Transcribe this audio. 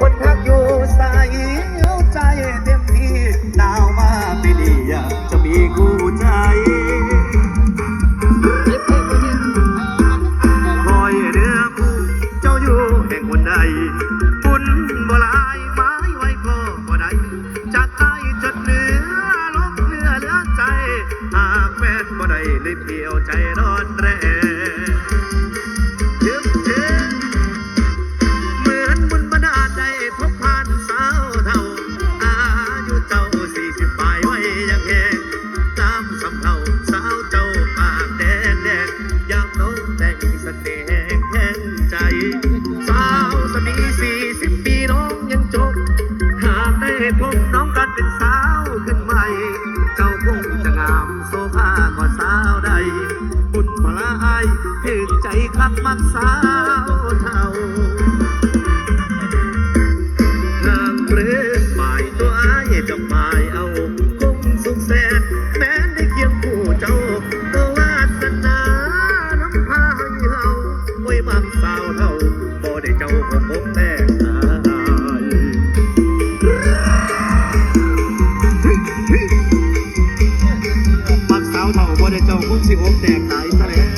คนพักอยู่ใส่ใจเต็มที่ดาวมาไม่ดีอยากจะมีคู่ใจคอยเนื้อคู่เจ้าอยู่แห่งคนใดปุ่นบ่ลายไม้ไว้ก็บ่ได้จากใจจดเนื้อลบเนื้อเลือใจหากแม่บ่ได้เลยเปลี่ยวใจ ก็สาวใดบุญพลาอายถึงใจคักมักสาวเท่านางเรื่องหมายตัวอายจะหมายเอาคงสุขแสนแม้ได้เกี่ยงคู่เจ้าก็วาสนาน้ำพายเราไว้มักสาวเท่าบ่ได้เจ้าของผแต่ คุณสิผมแตกตายซะแล้ว